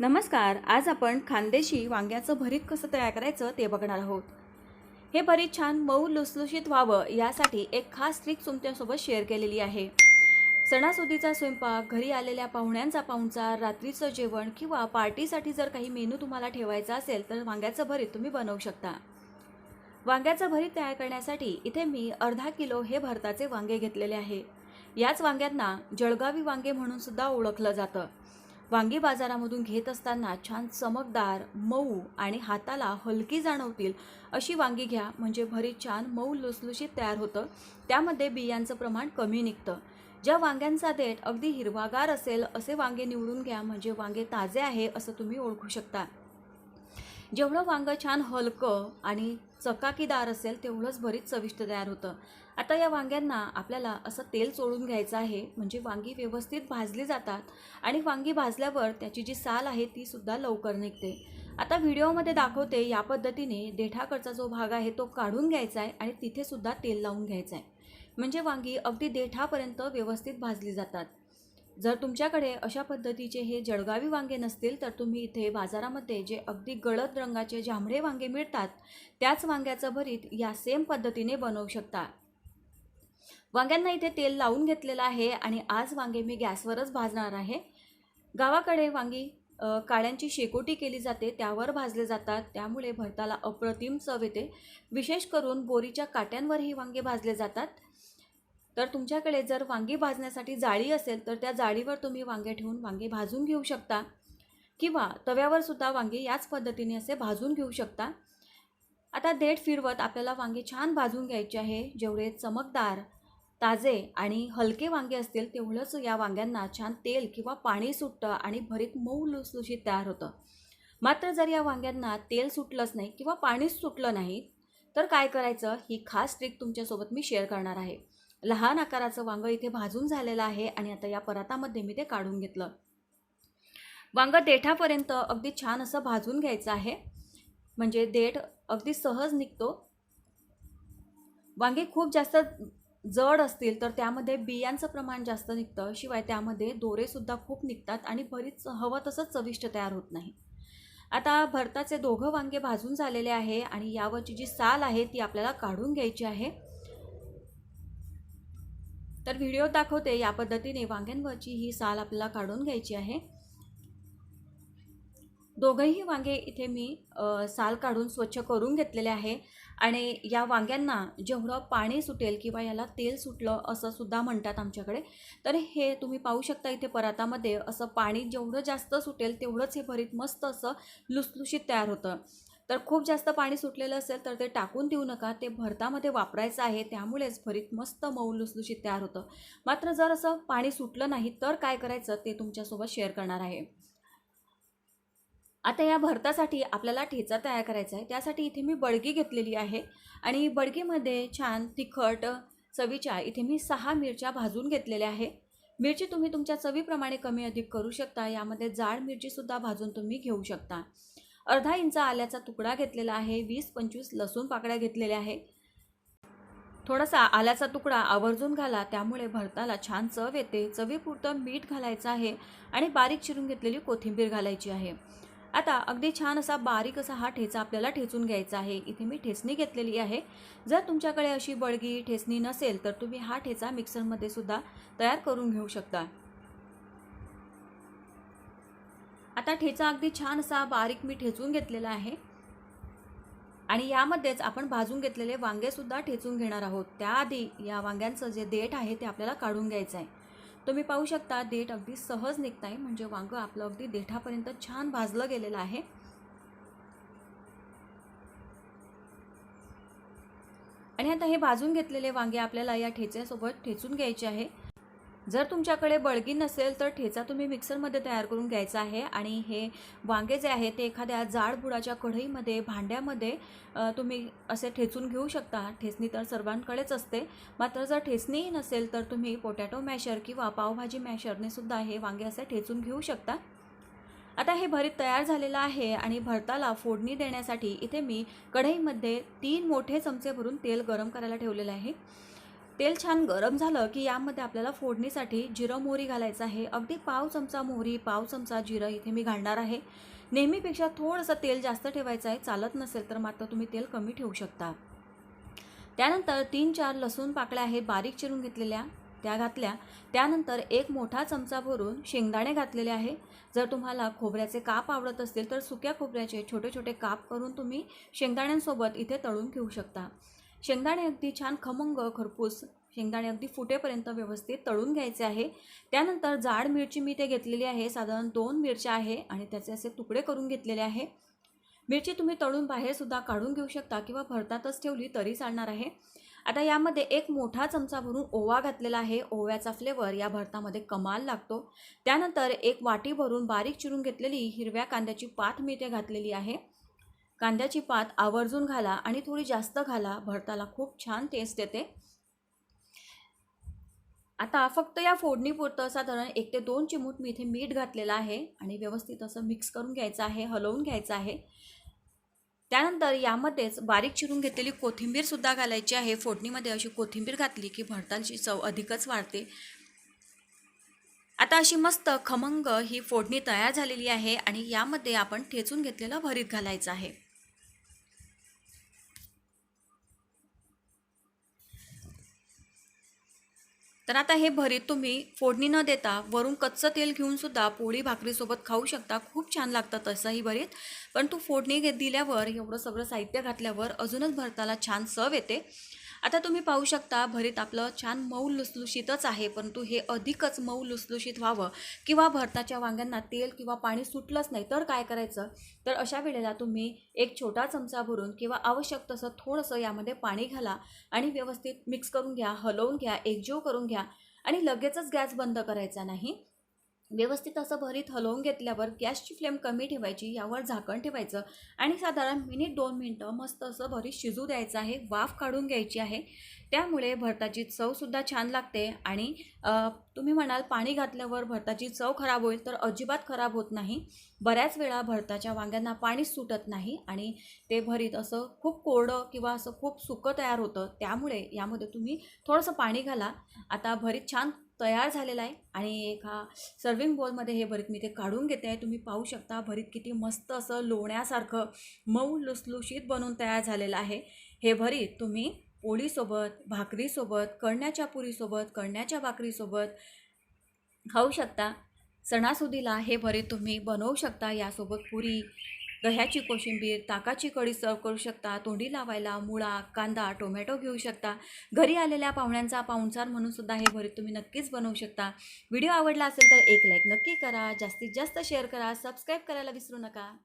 नमस्कार आज आपण खानदेशी वांग्याचं भरीत कसं तयार करायचं ते बघणार आहोत. हे भरीत छान मऊ लुसलुशीत व्हावं यासाठी एक खास ट्रिक तुमच्यासोबत शेअर केलेली आहे. सणासुदीचा स्वयंपाक घरी आलेल्या पाहुण्यांचा पाहुणचार रात्रीचं जेवण किंवा पार्टीसाठी जर काही मेनू तुम्हाला ठेवायचा असेल तर वांग्याचं भरीत तुम्ही बनवू शकता. वांग्याचं भरीत तयार करण्यासाठी इथे मी अर्धा किलो हे भरताचे वांगे घेतलेले आहे. याच वांग्यांना जळगावी वांगे म्हणून सुद्धा ओळखलं जातं. वांगी बाजारामधून घेत असताना छान चमकदार मऊ आणि हाताला हलकी जाणवतील अशी वांगी घ्या. म्हणजे भरीत छान मऊ लुसलुशीत तयार होतं. त्यामध्ये बियांचं प्रमाण कमी निघतं. ज्या वांग्यांचा देठ अगदी हिरवागार असेल असे वांगे निवडून घ्या. म्हणजे वांगे ताजे आहे असं तुम्ही ओळखू शकता. जेवढं वांगं छान हलकं आणि चकाकीदार असेल तेवढंच भरीत चविष्ट तयार होतं. आता या वांग्यांना आपल्याला असं तेल चोळून घ्यायचं आहे म्हणजे वांगी व्यवस्थित भाजली जातात आणि वांगी भाजल्यावर त्याची जी साल आहे ती सुद्धा लवकर निघते. आता व्हिडिओमध्ये दाखवते या पद्धतीने देठाकडचा जो भाग आहे तो काढून घ्यायचा आहे आणि तिथेसुद्धा तेल लावून घ्यायचं आहे. म्हणजे वांगी अगदी देठापर्यंत व्यवस्थित भाजली जातात. जर तुमच्याकडे अशा पद्धतीचे हे जळगावी वांगे नसतील तर तुम्ही इथे बाजारामध्ये जे अगदी गळद रंगाचे जांभळे वांगे मिळतात त्याच वांग्याचं भरीत या सेम पद्धतीने बनवू शकता. वांग्यांना इथे तेल लावून घेतलेलं आहे आणि आज वांगे मी गॅसवरच भाजणार आहे. गावाकडे वांगी काळ्यांची शेकोटी केली जाते त्यावर भाजले जातात त्यामुळे भरताला अप्रतिम चव येते. विशेष करून बोरीच्या काट्यांवर ही वांगे भाजले जातात. तर तुमच्याकडे जर वांगी भाजण्यासाठी जाळी असेल तर त्या जाळीवर तुम्ही वांगे ठेवून वांगे भाजून घेऊ शकता. किंवा तव्यावर सुद्धा वांगे याच पद्धतीने असे भाजून घेऊ शकता. आता देठ फिरवत आपल्याला वांगे छान भाजून घ्यायचे आहे. जेवढे चमकदार ताजे आणि हलके वांगे असतील तेवढंच या वांग्यांना छान तेल किंवा पाणी सुटतं आणि भरीत मऊ लुसलुशीत तयार होतं. मात्र जर या वांग्यांना तेल सुटलंच नाही किंवा पाणीच सुटलं नाही तर काय करायचं? ही खास ट्रिक तुमच्यासोबत मी शेअर करणार आहे. लहान आकाराचं वांगं इथे भाजून झालेलं आहे आणि आता या परातामध्ये मी ते काढून घेतलं. वांगं देठापर्यंत अगदी छान असं भाजून घ्यायचं आहे. म्हणजे देठ अगदी सहज निघतो. वांगे खूप जास्त जड असतील तर त्यामध्ये बियांचं प्रमाण जास्त निघतं. शिवाय त्यामध्ये दोरेसुद्धा खूप निघतात आणि बरीच हवं तसंच चविष्ट तयार होत नाही. आता भरताचे दोघं वांगे भाजून झालेले आहे आणि यावरची जी साल आहे ती आपल्याला काढून घ्यायची आहे. तर व्हिडिओ दाखवते या पद्धतीने. वांग्यांवरची ही साल आपल्याला काढून घ्यायची आहे. दोघंही वांगे इथे मी साल काढून स्वच्छ करून घेतलेले आहे. आणि या वांग्यांना जेवढं पाणी सुटेल किंवा याला तेल सुटलं असं सुद्धा म्हणतात आमच्याकडे तर हे तुम्ही पाहू शकता इथे परातामध्ये असं पाणी जेवढं जास्त सुटेल तेवढंच हे भरीत मस्त असं लुसलुशीत तयार होतं. तर खूप जास्त पाणी सुटलेलं असेल तर ते टाकून देऊ नका. ते भरतामध्ये वापरायचं आहे. त्यामुळेच भरीत मस्त मऊ लुसलुशीत तयार होतं. मात्र जर असं पाणी सुटलं नाही तर काय करायचं ते तुमच्यासोबत शेअर करणार आहे. आता या भरतासाठी आपल्याला ठेचा तयार करायचा आहे. त्यासाठी इथे मी बडगी घेतलेली आहे. आणि बडगीमध्ये छान तिखट चवीच्या इथे मी सहा मिरच्या भाजून घेतलेल्या आहे. मिरची तुम्ही तुमच्या चवीप्रमाणे कमी अधिक करू शकता. यामध्ये जाड मिरचीसुद्धा भाजून तुम्ही घेऊ शकता. अर्धा इंच आल्याचा तुकडा घेतलेला आहे. वीस पंचवीस लसूण पाकळ्या घेतलेल्या आहे. थोडासा आल्याचा तुकडा आवर्जून घाला. त्यामुळे भरताला छान चव येते. चवीपुरतं मीठ घालायचं आहे आणि बारीक चिरून घेतलेली कोथिंबीर घालायची आहे. आता अगदी छान असा बारीक असा हा ठेचा आपल्याला ठेचून घ्यायचा आहे. इथे मी ठेचणी घेतलेली आहे. जर तुमच्याकडे अशी बळगी ठेचणी नसेल तर तुम्ही हा ठेचा मिक्सरमध्ये सुद्धा तयार करून घेऊ शकता. आता ठेचा अगदी छान असा बारीक मी ठेचून घेतलेला आहे. आणि यामध्येच आपण भाजून घेतलेले वांगेसुद्धा ठेचून घेणार आहोत. त्याआधी या वांग्यांचं जे देठ आहे ते आपल्याला काढून घ्यायचं आहे तुम्ही पाहू शकता देठ अगदी सहज निघत आहे म्हणजे वांगं आपलं अगदी देठापर्यंत छान भाजलं गेलेलं आहे. आणि आता हे भाजून घेतलेले वांगे आपल्याला या ठेच्यासोबत ठेचून घ्यायचे आहे. जर तुमच्याकडे बळगी नसेल तर ठेचा तुम्ही मिक्सरमध्ये तयार करून घ्यायचा आहे आणि हे वांगे जे आहे ते एखाद्या जाड बुडाच्या कढईमध्ये भांड्यामध्ये तुम्ही असे ठेचून घेऊ शकता. ठेचणी तर सर्वांकडेच असते. मात्र जर ठेचणीही नसेल तर तुम्ही पोटॅटो मॅशर किंवा पावभाजी मॅशरने सुद्धा हे वांगे असे ठेचून घेऊ शकता. आता हे भरीत तयार झालेलं आहे आणि भरताला फोडणी देण्यासाठी इथे मी कढईमध्ये तीन मोठे चमचे भरून तेल गरम करायला ठेवलेलं आहे. तेल छान गरम झालं की यामध्ये आपल्याला फोडणीसाठी जिरं मोहरी घालायचं आहे. अगदी पाव चमचा मोहरी पाव चमचा जिरं इथे मी घालणार आहे. नेहमीपेक्षा थोडंसं तेल जास्त ठेवायचं आहे. चालत नसेल तर मात्र तुम्ही तेल कमी ठेवू शकता. त्यानंतर तीन चार लसूण पाकळ्या आहेत बारीक चिरून घेतलेल्या त्या घातल्या. त्यानंतर एक मोठा चमचा भरून शेंगदाणे घातलेले आहे. जर तुम्हाला खोबऱ्याचे काप आवडत असतील तर सुक्या खोबऱ्याचे छोटे छोटे काप करून तुम्ही शेंगदाण्यांसोबत इथे तळून घेऊ शकता. शेंगदाणे अगदी छान खमंग खरपूस शेंगदाणे अगदी फुटेपर्यंत व्यवस्थित तळून घ्यायचे आहे. त्यानंतर जाड मिरची मी ते घेतलेली आहे. साधारण दोन मिरच्या आहे आणि त्याचे असे तुकडे करून घेतलेले आहे. मिरची तुम्ही तळून बाहेरसुद्धा काढून घेऊ शकता किंवा भरतातच ठेवली तरी चालणार आहे. आता यामध्ये एक मोठा चमचा भरून ओवा घातलेला आहे. ओव्याचा फ्लेवर या भरतामध्ये कमाल लागतो. त्यानंतर एक वाटी भरून बारीक चिरून घेतलेली हिरव्या कांद्याची पात मी ते घातलेली आहे. कांद्याची पात आवर्जून घाला आणि थोडी जास्त घाला. भरताला खूप छान टेस्ट येते. आता फक्त या फोडणीपुरतं साधारण एक ते दोन चिमूट मी इथे मीठ घातलेलं आहे आणि व्यवस्थित असं मिक्स करून घ्यायचं आहे हलवून घ्यायचं आहे. त्यानंतर यामध्येच बारीक चिरून घेतलेली कोथिंबीरसुद्धा घालायची आहे. फोडणीमध्ये अशी कोथिंबीर घातली की भरताची चव अधिकच वाढते. आता अशी मस्त खमंग ही फोडणी तयार झालेली आहे आणि यामध्ये आपण ठेचून घेतलेलं भरीत घालायचं आहे. तर आता हे भरीत तुम्ही फोडणी न देता वरून कच्चं तेल घेऊन सुद्धा पोळी भाकरीसोबत खाऊ शकता. खूप छान लागतं तसंही भरीत. पण तू फोडणी घे दिल्यावर एवढं सगळं साहित्य घातल्यावर अजूनच भरताला छान चव येते. आता तुम्ही पाहू शकता भरीत आपलं छान मऊ लुसलुशीतच आहे परंतु हे अधिकच मऊ लुसलुशीत व्हावं. किंवा भरताच्या वांग्यांना तेल किंवा पाणी सुटलंच नाही तर काय करायचं? तर अशा वेळेला तुम्ही एक छोटा चमचा भरून किंवा आवश्यक तसं थोडंसं यामध्ये पाणी घाला आणि व्यवस्थित मिक्स करून घ्या हलवून घ्या एकजीव करून घ्या आणि लगेचच गॅस बंद करायचा नाही. व्यवस्थित असं भरीत हलवून घेतल्यावर गॅसची फ्लेम कमी ठेवायची यावर झाकण ठेवायचं आणि साधारण मिनिट दोन मिनटं मस्त असं भरीत शिजू द्यायचं आहे वाफ काढून घ्यायची आहे. त्यामुळे भरताची चवसुद्धा छान लागते आणि तुम्ही म्हणाल पाणी घातल्यावर भरताची चव खराब होईल तर अजिबात खराब होत नाही. बऱ्याच वेळा भरताच्या वांग्यांना पाणीच सुटत नाही आणि ते भरीत असं खूप कोरडं किंवा असं खूप सुकं तयार होतं. त्यामुळे यामध्ये तुम्ही थोडंसं पाणी घाला. आता भरीत छान तयार झालेला आहे आणि एका सर्विंग बोलमध्ये हे भरीत मी ते काढून घेते. आहे तुम्ही पाहू शकता भरीत किती मस्त असं लोण्यासारखं मऊ लुसलुशीत बनून तयार झालेलं आहे. हे भरीत तुम्ही पोळीसोबत भाकरीसोबत कळण्याच्या पुरीसोबत कळण्याच्या भाकरीसोबत खाऊ शकता. सणासुदीला हे भरीत तुम्ही बनवू शकता. यासोबत पुरी दह्याची कोशिंबीर ताकाची कढी सर्व करू शकता. तोंडी लावायला मुळा कांदा टोमॅटो घेऊ शकता. घरी आलेल्या पाहुण्यांचा पाहुणचार म्हणून सुद्धा हे भरीत तुम्ही नक्कीच बनवू शकता. व्हिडिओ आवडला असेल तर एक लाईक नक्की करा. जास्तीत जास्त शेअर करा. सबस्क्राईब करायला विसरू नका.